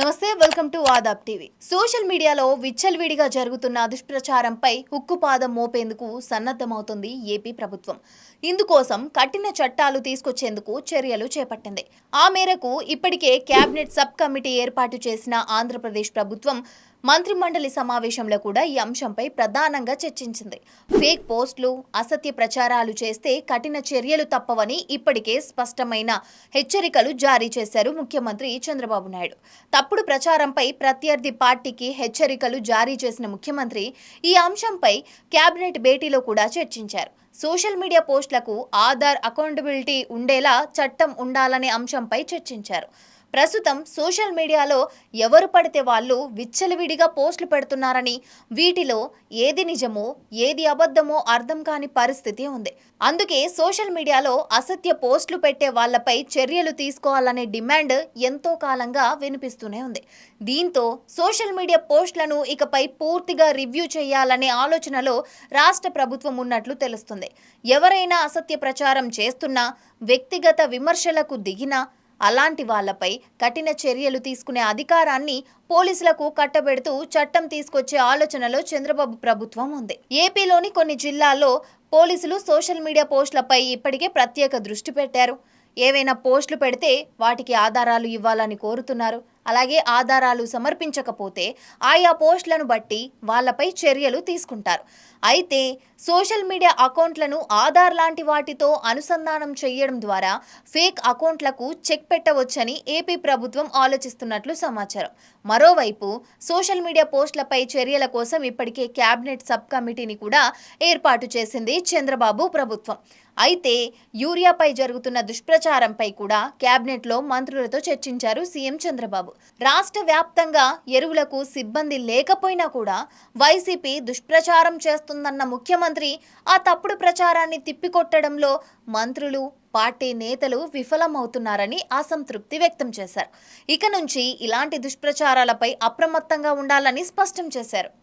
నమస్తే welcome to Aadab TV. Social మీడియాలో విచ్చలవిడిగా జరుగుతున్న దుష్ప్రచారంపై ఉక్కుపాదం మోపేందుకు సన్నద్ధమవుతుంది ఏపీ ప్రభుత్వం. ఇందుకోసం కఠిన చట్టాలు తీసుకొచ్చేందుకు చర్యలు చేపట్టింది. ఆ మేరకు ఇప్పటికే కేబినెట్ సబ్ కమిటీ ఏర్పాటు చేసిన ఆంధ్రప్రదేశ్ ప్రభుత్వం మంత్రిమండలి సమావేశంలో కూడా ఈ అంశంపై ప్రధానంగా చర్చించింది. ఫేక్ పోస్టులు అసత్య ప్రచారాలు చేస్తే కఠిన చర్యలు తప్పవని ఇప్పటికే స్పష్టమైన హెచ్చరికలు జారీ చేశారు ముఖ్యమంత్రి చంద్రబాబు నాయుడు. తప్పుడు ప్రచారంపై ప్రత్యర్థి పార్టీకి హెచ్చరికలు జారీ చేసిన ముఖ్యమంత్రి ఈ అంశంపై కేబినెట్ భేటీలో కూడా చర్చించారు. సోషల్ మీడియా పోస్టులకు ఆధార్ అకౌంటబిలిటీ ఉండేలా చట్టం ఉండాలనే అంశంపై చర్చించారు. ప్రస్తుతం సోషల్ మీడియాలో ఎవరు పడితే వాళ్ళు విచ్చలవిడిగా పోస్టులు పెడుతున్నారని వీటిలో ఏది నిజమో ఏది అబద్ధమో అర్థం కాని పరిస్థితి ఉంది. అందుకే సోషల్ మీడియాలో అసత్య పోస్టులు పెట్టే వాళ్ళపై చర్యలు తీసుకోవాలనే డిమాండ్ ఎంతో కాలంగా వినిపిస్తూనే ఉంది. దీంతో సోషల్ మీడియా పోస్టులను ఇకపై పూర్తిగా రివ్యూ చేయాలనే ఆలోచనలో రాష్ట్ర ప్రభుత్వం ఉన్నట్లు తెలుస్తుంది. ఎవరైనా అసత్య ప్రచారం చేస్తున్నా వ్యక్తిగత విమర్శలకు దిగినా అలాంటి వాళ్ళపై కఠిన చర్యలు తీసుకునే అధికారాన్ని పోలీసులకు కట్టబెడుతూ చట్టం తీసుకొచ్చే ఆలోచనలో చంద్రబాబు ప్రభుత్వం ఉంది. ఏపీలోని కొన్ని జిల్లాల్లో పోలీసులు సోషల్ మీడియా పోస్టులపై ఇప్పటికే ప్రత్యేక దృష్టి పెట్టారు. ఏవైనా పోస్టులు పెడితే వాటికి ఆధారాలు ఇవ్వాలని కోరుతున్నారు. అలాగే ఆధారాలు సమర్పించకపోతే ఆయా పోస్టులను బట్టి వాళ్ళపై చర్యలు తీసుకుంటారు. అయితే సోషల్ మీడియా అకౌంట్లను ఆధార్ లాంటి వాటితో అనుసంధానం చేయడం ద్వారా ఫేక్ అకౌంట్లకు చెక్ పెట్టవచ్చని ఏపీ ప్రభుత్వం ఆలోచిస్తున్నట్లు సమాచారం. మరోవైపు సోషల్ మీడియా పోస్టులపై చర్యల కోసం ఇప్పటికే కేబినెట్ సబ్ కమిటీని కూడా ఏర్పాటు చేసింది చంద్రబాబు ప్రభుత్వం. అయితే యూరియాపై జరుగుతున్న దుష్ప్రచారంపై కూడా కేబినెట్లో మంత్రులతో చర్చించారు సీఎం చంద్రబాబు. చంద్రబాబు రాష్ట్ర వ్యాప్తంగా ఎరువులకు సిబ్బంది లేకపోయినా కూడా వైసీపీ దుష్ప్రచారం చేస్తుందన్న ముఖ్యమంత్రి ఆ తప్పుడు ప్రచారాన్ని తిప్పికొట్టడంలో మంత్రులు పార్టీ నేతలు విఫలమవుతున్నారని అసంతృప్తి వ్యక్తం చేశారు. ఇక నుంచి ఇలాంటి దుష్ప్రచారాలపై అప్రమత్తంగా ఉండాలని స్పష్టం చేశారు.